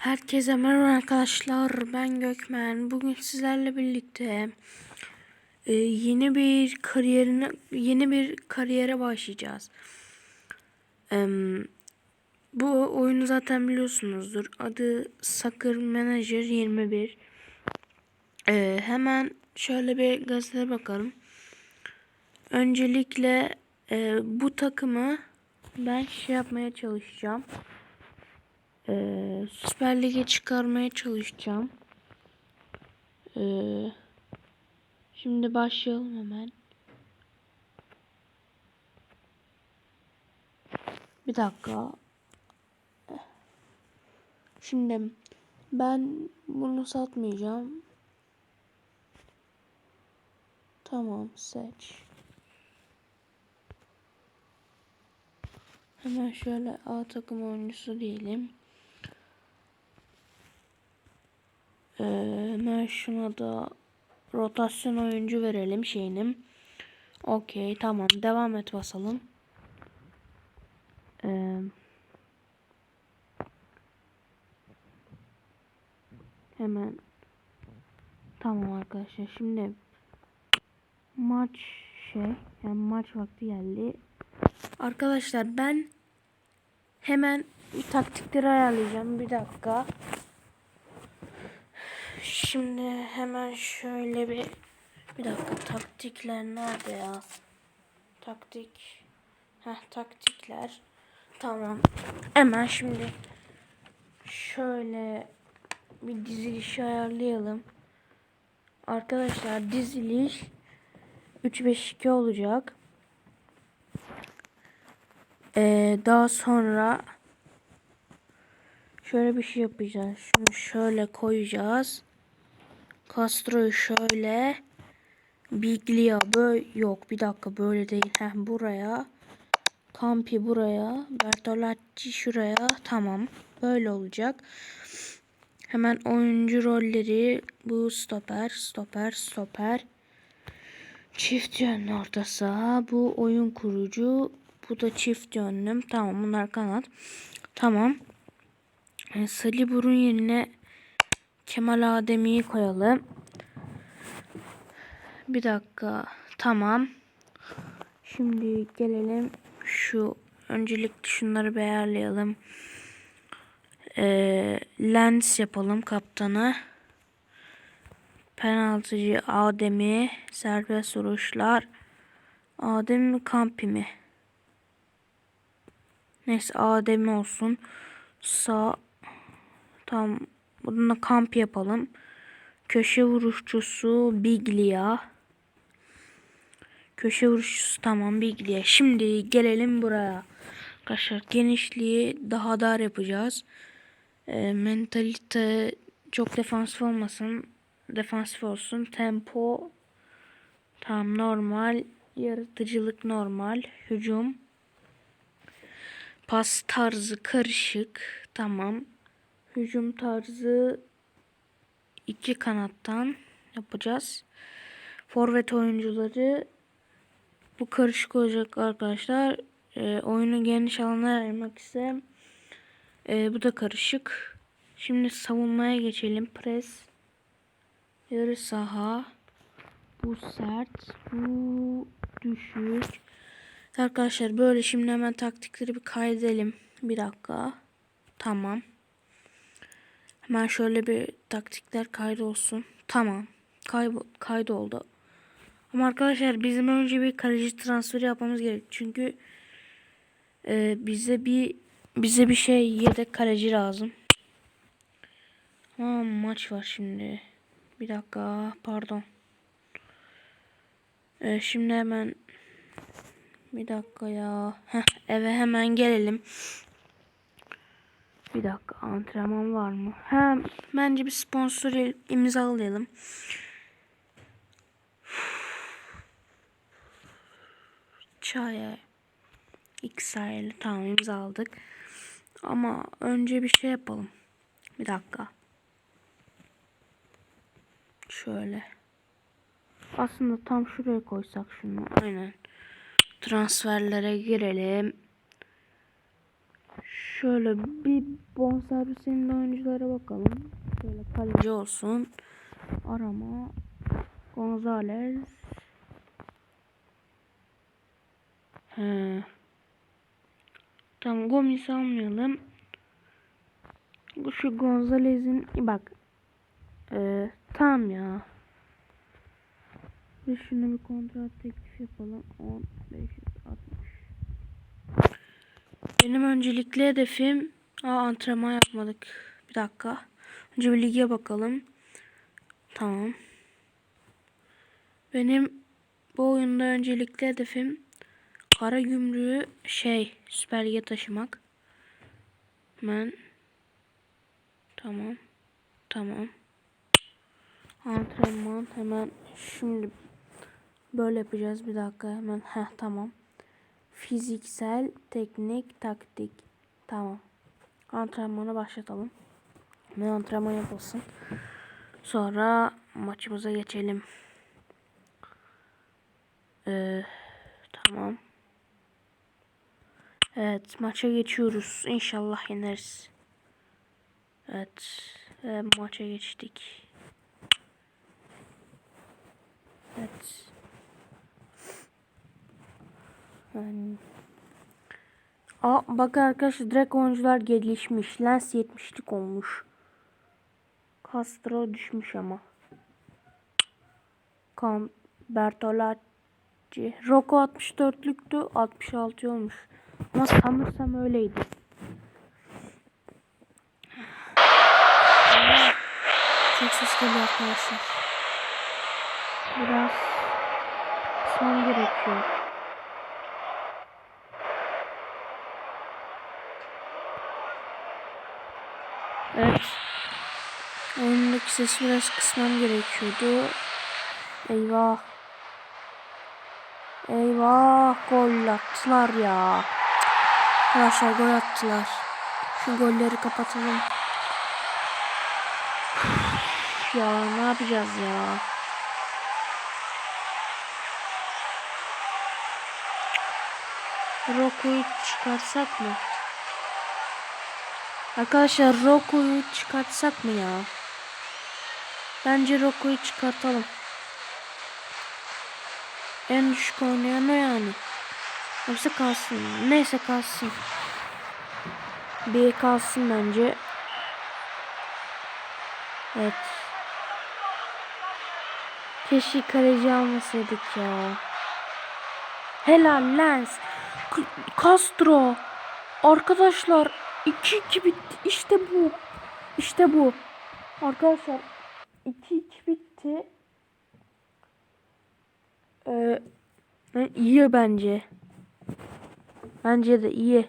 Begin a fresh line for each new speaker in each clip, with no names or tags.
Herkese merhaba arkadaşlar. Ben Gökmen. Bugün sizlerle birlikte e, yeni bir kariyerine yeni bir kariyere başlayacağız. Bu oyunu zaten biliyorsunuzdur. Adı Soccer Manager 21. E, hemen şöyle bir gazete bakalım. Öncelikle e, bu takımı ben şey yapmaya çalışacağım. Ee, Süper Lig'e çıkarmaya çalışacağım. Ee, şimdi başlayalım hemen. Bir dakika. Şimdi ben bunu satmayacağım. Tamam seç. Hemen şöyle A takım oyuncusu diyelim. Ee, hemen şuna da rotasyon oyuncu verelim şeyini. Okey tamam devam et basalım. Ee, hemen tamam arkadaşlar şimdi maç şey yani maç vakti geldi. Arkadaşlar ben hemen taktikleri ayarlayacağım bir dakika. Şimdi hemen şöyle bir bir dakika taktikler nerede ya? Taktik. Heh taktikler. Tamam. Hemen şimdi şöyle bir diziliş ayarlayalım. Arkadaşlar diziliş 3-5-2 olacak. Ee, daha sonra şöyle bir şey yapacağız. Şunu şöyle koyacağız. Castro'yu şöyle. Biglia böyle yok bir dakika böyle değil. Heh, buraya. Campi buraya. Bertolacci şuraya. Tamam. Böyle olacak. Hemen oyuncu rolleri bu stoper, stoper, stoper. Çift yönlü orta. Bu oyun kurucu. Bu da çift yönlüm. Tamam bunlar kanat. Tamam. Yani Salibur'un yerine Kemal Adem'i koyalım. Bir dakika. Tamam. Şimdi gelelim şu öncelikle şunları bir ayarlayalım. Ee, lens yapalım kaptanı. Penaltıcı Adem'i serbest vuruşlar. Adem mi Kampi mi? Neyse Adem olsun. Sağ tam bununla kamp yapalım. Köşe vuruşçusu Biglia. Köşe vuruşçusu tamam Biglia. Şimdi gelelim buraya. Arkadaşlar genişliği daha dar yapacağız. E, mentalite çok defansif olmasın. Defansif olsun. Tempo tam normal. Yaratıcılık normal. Hücum. Pas tarzı karışık. Tamam. Hücum tarzı iki kanattan yapacağız. Forvet oyuncuları bu karışık olacak arkadaşlar. E, oyunu geniş alana yaymak ise e, bu da karışık. Şimdi savunmaya geçelim. Pres. Yarı saha. Bu sert. Bu düşük. Arkadaşlar böyle şimdi hemen taktikleri bir kaydedelim. Bir dakika. Tamam. Hemen şöyle bir taktikler kaydolsun. Tamam. Kaybol kaydoldu. Ama arkadaşlar bizim önce bir kaleci transferi yapmamız gerek. Çünkü e, bize bir bize bir şey yedek kaleci lazım. Ha maç var şimdi. Bir dakika pardon. E, şimdi hemen bir dakika ya. Heh, eve hemen gelelim. Bir dakika antrenman var mı? Hem bence bir sponsor imzalayalım. Çaya XR'li tamam imzaladık. Ama önce bir şey yapalım. Bir dakika. Şöyle. Aslında tam şuraya koysak şunu. Aynen. Transferlere girelim. Şöyle bir bonservisinin oyunculara bakalım. Şöyle kaleci olsun. Arama. Gonzalez. He. Tamam Gomis'i almayalım. Şu Gonzalez'in bak. Ee, tamam ya. Bir şunu bir kontrat teklif yapalım. 10 560. Benim öncelikli hedefim Aa, antrenman yapmadık. Bir dakika. Önce bir lige bakalım. Tamam. Benim bu oyunda öncelikli hedefim Kara Gümrüğü şey Süper Lig'e taşımak. Ben Tamam. Tamam. Antrenman hemen şimdi böyle yapacağız bir dakika hemen heh tamam. Fiziksel, teknik, taktik. Tamam. Antrenmanı başlatalım. Ne antrenman yapılsın. Sonra maçımıza geçelim. Ee, tamam. Evet maça geçiyoruz. İnşallah yeneriz. Evet. Ve maça geçtik. Evet. Yani... Aa, bak arkadaşlar direkt oyuncular gelişmiş. Lens 70'lik olmuş. Castro düşmüş ama. Kan Bertolacci. Rocco 64'lüktü. 66 olmuş. Ama sanırsam öyleydi. Çok ses geliyor arkadaşlar. Biraz son gerekiyor. Evet. Oyundaki sesi biraz kısmam gerekiyordu. Eyvah. Eyvah gol attılar ya. Arkadaşlar gol attılar. Şu golleri kapatalım. ya ne yapacağız ya? Roko'yu çıkarsak mı? Arkadaşlar Roko'yu çıkartsak mı ya? Bence Roko'yu çıkartalım. En düşük oynayan o yani. Yoksa kalsın. Neyse kalsın. Bir kalsın bence. Evet. Keşke kaleci almasaydık ya. Helal Lens. Castro. Arkadaşlar 2-2 bitti. İşte bu. İşte bu. Arkadaşlar 2-2 bitti. Ee, iyi bence. Bence de iyi.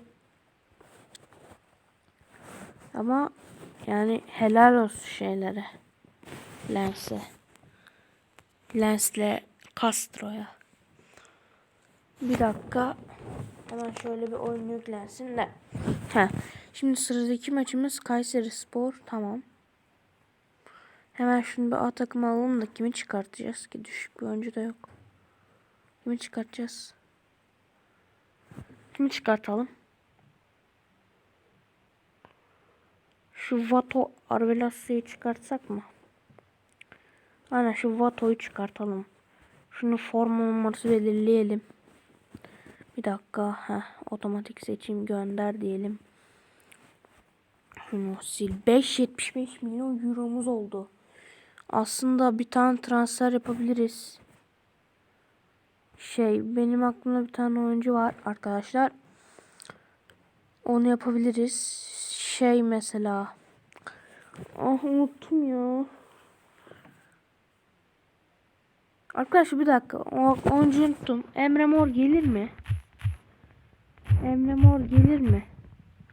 Ama yani helal olsun şeylere. Lens'e. Lens'le Castro'ya. Bir dakika. Hemen şöyle bir oyun yüklensin de. Heh. Şimdi sıradaki maçımız Kayseri Spor. Tamam. Hemen şunu bir A takımı alalım da kimi çıkartacağız ki düşük bir oyuncu da yok. Kimi çıkartacağız? Kimi çıkartalım? Şu Vato Arvelas'ı çıkartsak mı? Aynen şu Vato'yu çıkartalım. Şunu forma numarası belirleyelim. Bir dakika. Heh, otomatik seçim gönder diyelim. Şunu sil. 5.75 milyon euromuz oldu. Aslında bir tane transfer yapabiliriz. Şey benim aklımda bir tane oyuncu var arkadaşlar. Onu yapabiliriz. Şey mesela. Ah unuttum ya. Arkadaşlar bir dakika. O oyuncuyu unuttum. Emre Mor gelir mi? Emre Mor gelir mi?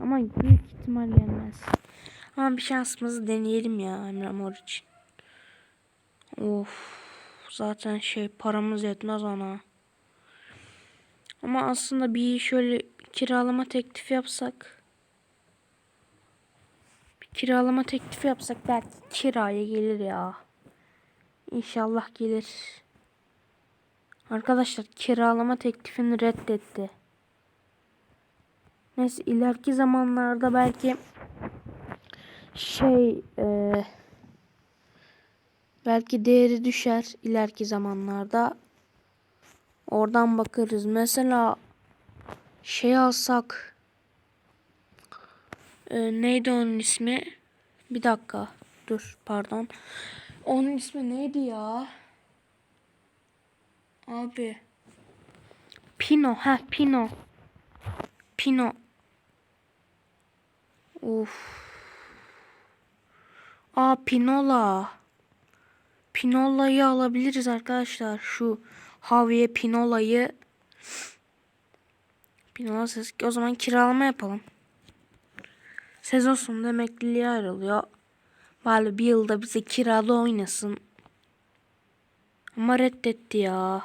Ama büyük ihtimal gelmez. Ama bir şansımızı deneyelim ya Emre Mor için. Of. Zaten şey paramız yetmez ona. Ama aslında bir şöyle kiralama teklifi yapsak. Bir kiralama teklifi yapsak belki kiraya gelir ya. İnşallah gelir. Arkadaşlar kiralama teklifini reddetti. Neyse ileriki zamanlarda belki şey e, belki değeri düşer ileriki zamanlarda. Oradan bakarız. Mesela şey alsak e, neydi onun ismi? Bir dakika. Dur pardon. Onun ismi neydi ya? Abi. Pino. ha Pino. Pino. Of. Aa Pinola. Pinola'yı alabiliriz arkadaşlar. Şu Javier Pinola'yı. Pinola ses. O zaman kiralama yapalım. Sezon sonunda emekliliğe ayrılıyor. Bari bir yılda bize kirada oynasın. Ama reddetti ya.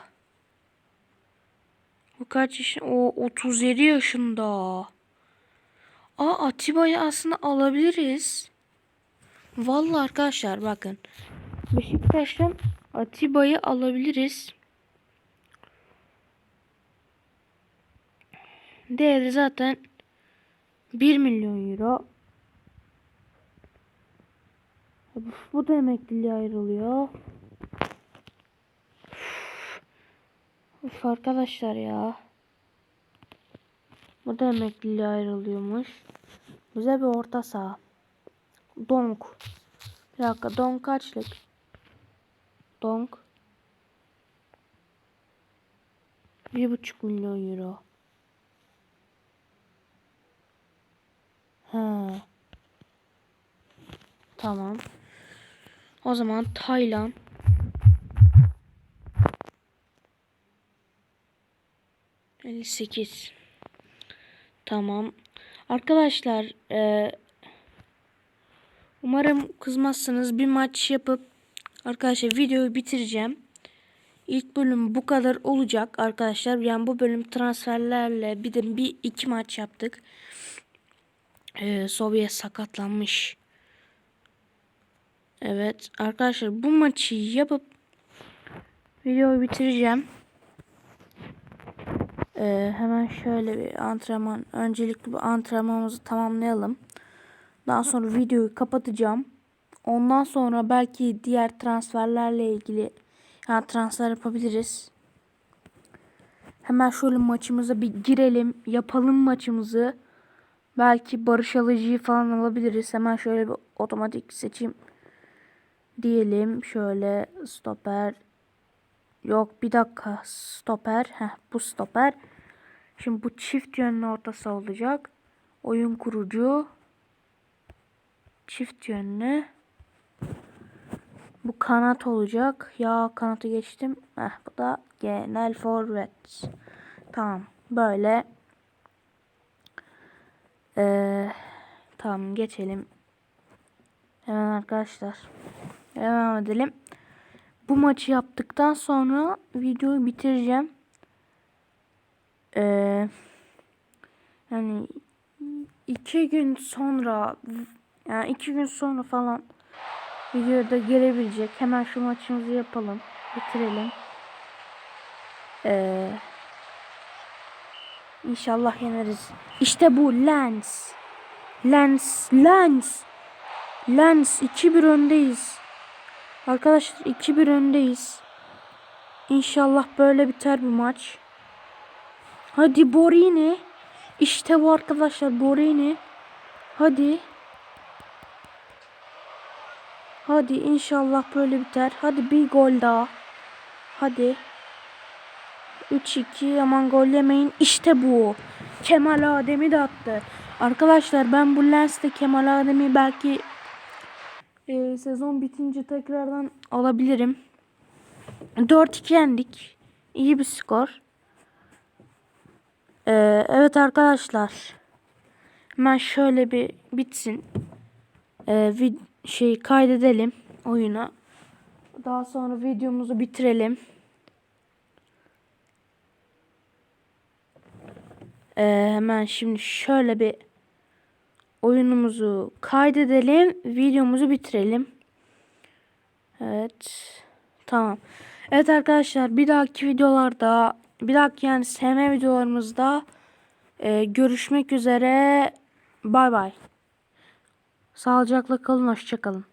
Bu kaç yaş? O 37 yaşında. Aa Atiba'yı aslında alabiliriz. Vallahi arkadaşlar bakın. Beşiktaş'tan Atiba'yı alabiliriz. Değeri zaten 1 milyon euro. Bu da emekliliğe ayrılıyor. Üf arkadaşlar ya. Bu da emekliliğe ayrılıyormuş. Bize bir orta saha. Donk. Bir dakika Donk kaçlık? Donk. Bir buçuk milyon euro. He. Tamam. O zaman Tayland. Elli sekiz. Tamam. Arkadaşlar e, umarım kızmazsınız. Bir maç yapıp arkadaşlar videoyu bitireceğim. İlk bölüm bu kadar olacak arkadaşlar. Yani bu bölüm transferlerle bir de bir iki maç yaptık. Ee, Sovyet sakatlanmış. Evet arkadaşlar bu maçı yapıp videoyu bitireceğim. Ee, hemen şöyle bir antrenman öncelikli bir antrenmanımızı tamamlayalım. Daha sonra videoyu kapatacağım. Ondan sonra belki diğer transferlerle ilgili yani transfer yapabiliriz. Hemen şöyle maçımıza bir girelim. Yapalım maçımızı. Belki Barış Alıcı'yı falan alabiliriz. Hemen şöyle bir otomatik seçim diyelim. Şöyle stoper. Yok bir dakika stoper. Heh, bu stoper. Şimdi bu çift yönlü ortası olacak. Oyun kurucu. Çift yönlü. Bu kanat olacak. Ya kanatı geçtim. Heh, bu da genel forvet. Tamam. Böyle. Ee, tamam geçelim. Hemen arkadaşlar. Devam edelim. Bu maçı yaptıktan sonra videoyu bitireceğim. Ee, yani iki gün sonra yani iki gün sonra falan videoda gelebilecek. Hemen şu maçımızı yapalım. Bitirelim. Ee, inşallah yeneriz. İşte bu Lens. Lens. Lens. Lens 2-1 öndeyiz. Arkadaşlar 2-1 öndeyiz. İnşallah böyle biter bu maç. Hadi Borini. İşte bu arkadaşlar Borini. Hadi. Hadi inşallah böyle biter. Hadi bir gol daha. Hadi. 3-2 aman gol yemeyin. İşte bu. Kemal Adem'i de attı. Arkadaşlar ben bu Lens'te Kemal Adem'i belki e, sezon bitince tekrardan alabilirim. 4-2 yendik. İyi bir skor. Ee, evet arkadaşlar. Hemen şöyle bir bitsin. Ee, vid şey kaydedelim oyuna. Daha sonra videomuzu bitirelim. Ee, hemen şimdi şöyle bir oyunumuzu kaydedelim. Videomuzu bitirelim. Evet. Tamam. Evet arkadaşlar bir dahaki videolarda bir dahaki yani SM videolarımızda Ee, görüşmek üzere. Bay bay. Sağlıcakla kalın. Hoşça kalın.